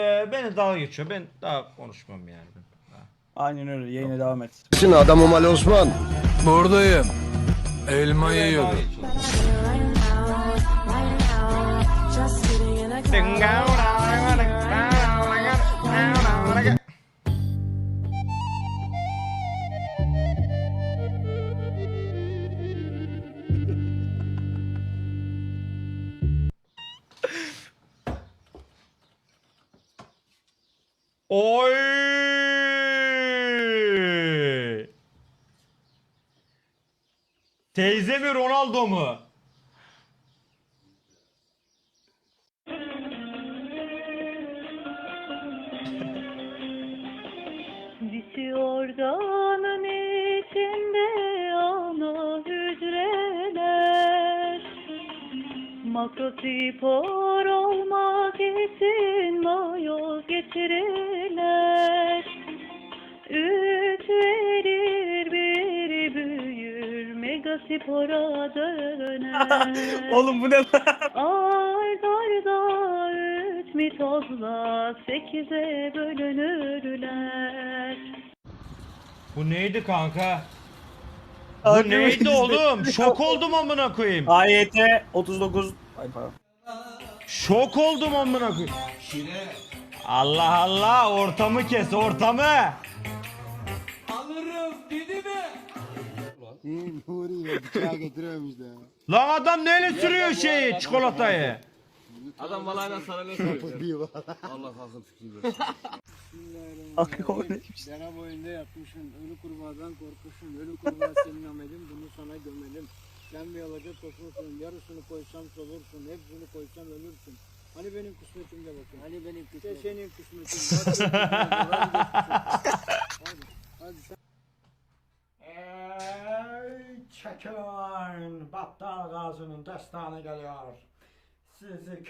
Ee, beni dalga geçiyor. Ben daha konuşmam yani. Aynen öyle yayına devam et. Şimdi adamım Ali Osman. Buradayım. Elma yiyorum. Dalga geçiyor. Oy! Teyze mi Ronaldo mu? Bitiyor dağının Makrospor olmak için mayoz getirirler Üç verir bir büyür megaspora döner Oğlum bu ne lan? Ard arda üç mitozla sekize bölünürler. Bu neydi kanka? Bu neydi oğlum? Şok oldum amına koyayım. AYT 39. Ay pardon. Şok oldum amına koyayım. Allah Allah ortamı kes ortamı. Nuriye bıçağı getiriyormuş da. Lan adam neyle sürüyor şeyi çikolatayı? Akıyor o neymiş? Dere boyunda yatmışsın, ölü kurbağadan korkmuşsun, ölü kurbağa senin amelin, bunu sana gömelim. Sen bir alacak tosunsun, yarısını koysam solursun, hepsini koysam ölürsün. Hani benim kısmetimde bakın. Hani benim kısmetim. İşte senin kısmetin. hadi, hadi sen. Ey çekin Battal Gazi'nin destanı geliyor. Sizi.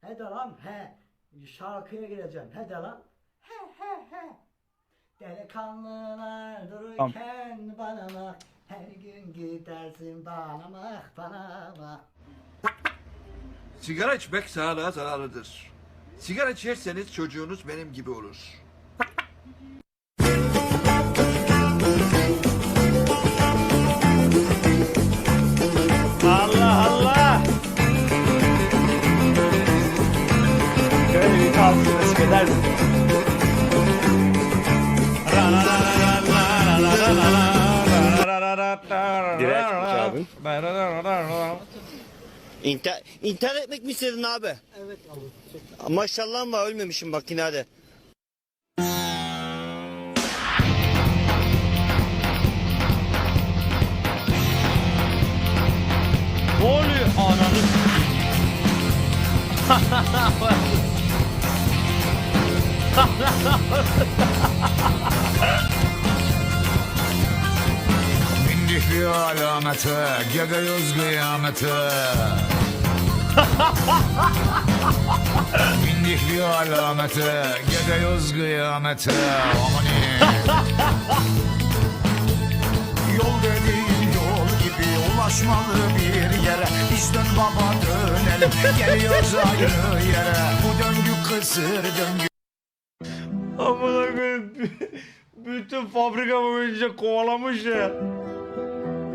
He de lan he. Şarkıya gireceğim. He de lan. He he he. Delikanlılar dururken bana bak. Her gün gidersin bana bak bana bak. Sigara içmek sağlığa zararlıdır. Sigara içerseniz çocuğunuz benim gibi olur. İntihar, intihar etmek mi istedin abi? Evet abi. Maşallah var ölmemişim bak yine hadi. Ne oluyor ananı? Bindik bir alamete, gidiyoruz kıyamete. Bindik bir alamete, gidiyoruz kıyamete. Amani. Yol dediğin yol gibi ulaşmalı bir yere Biz dön baba dönelim geliyoruz aynı yere Bu döngü kısır döngü Amına koyayım. Bütün fabrika boyunca kovalamış ya.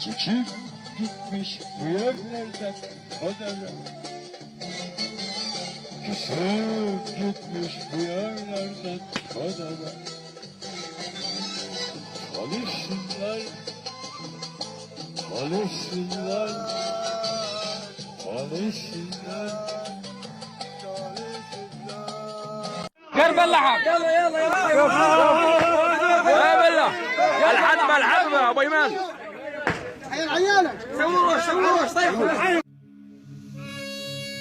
Çekip gitmiş bu yerlerden o devre. Küsüp gitmiş bu yerlerden o devre. Konuşsunlar, konuşsunlar, konuşsunlar. يلا يلا يلا يلا يلا لحد ما الحبه ابو ايمان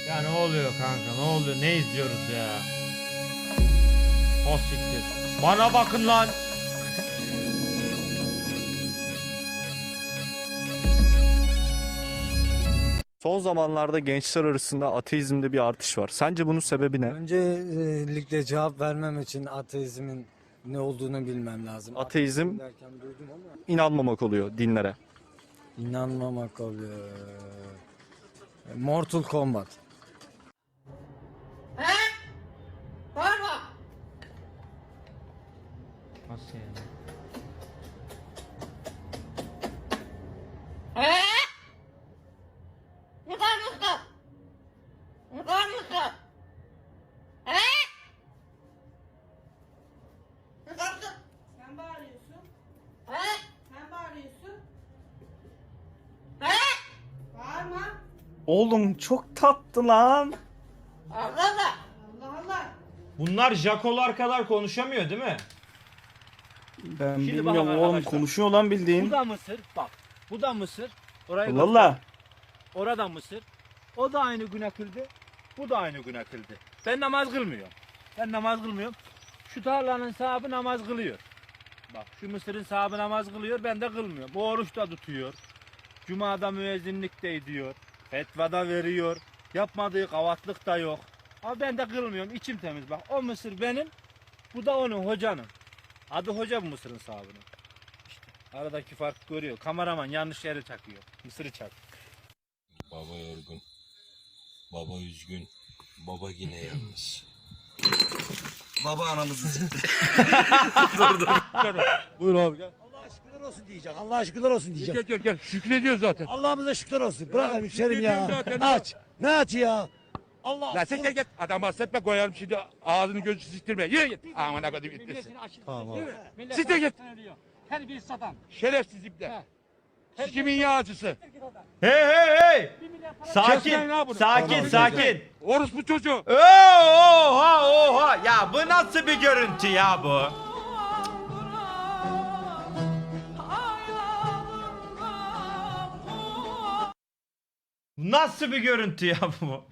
Ya ne oluyor kanka ne oluyor ne izliyoruz ya? O siktir. Bana bakın lan. Son zamanlarda gençler arasında ateizmde bir artış var. Sence bunun sebebi ne? Öncelikle cevap vermem için ateizmin ne olduğunu bilmem lazım. Ateizm derken duydum ama inanmamak oluyor dinlere. inanmamak oluyor. Mortal Kombat. Nasıl yani? Sen bağırıyorsun. Sen bağırıyorsun. Bağırma. Oğlum çok tatlı lan. Allah Allah. Bunlar Jakolar kadar konuşamıyor değil mi? Ben Şimdi bilmiyorum bakın oğlum arkadaşlar. konuşuyor lan Bu bildiğin. da mısır. Bak. Bu da mısır. Orayı Valla. Orada mısır. O da aynı güne kıldı. Bu da aynı güne kıldı. Ben namaz kılmıyorum. Ben namaz kılmıyorum. Şu tarlanın sahibi namaz kılıyor. Bak şu mısırın sahibi namaz kılıyor. Ben de kılmıyorum. Bu oruç da tutuyor. Cuma'da müezzinlik de ediyor. Fetva da veriyor. Yapmadığı kavatlık da yok. Ama ben de kılmıyorum. İçim temiz. Bak o mısır benim. Bu da onun hocanın. Adı hoca bu mısırın sahibinin. İşte aradaki fark görüyor. Kameraman yanlış yere çakıyor. Mısırı çak. Baba yorgun. Baba üzgün. Baba yine yalnız. Baba anamızı sikti. Buyur abi gel. Olsun diyeceksin. Allah şükürler olsun diyeceksin. Gel gel şükrediyor zaten. Allah'ımıza şükürler olsun. Bırak hemşerim ya. zaten. Aç. Ne aç ya? Allah. Lan sen gel gel. Adam bahsetme koyalım şimdi ağzını gözü siktirme. Yürü git. Aman akıdı bitmesin. Tamam abi. Siktir git. Terbiyesiz adam. Şerefsiz ipne. Sikimin yağcısı. Hey hey hey. Sakin. Sakin sakin. Orospu çocuğu. Oha oha ya bu nasıl bir görüntü ya bu? Nasıl bir görüntü ya bu?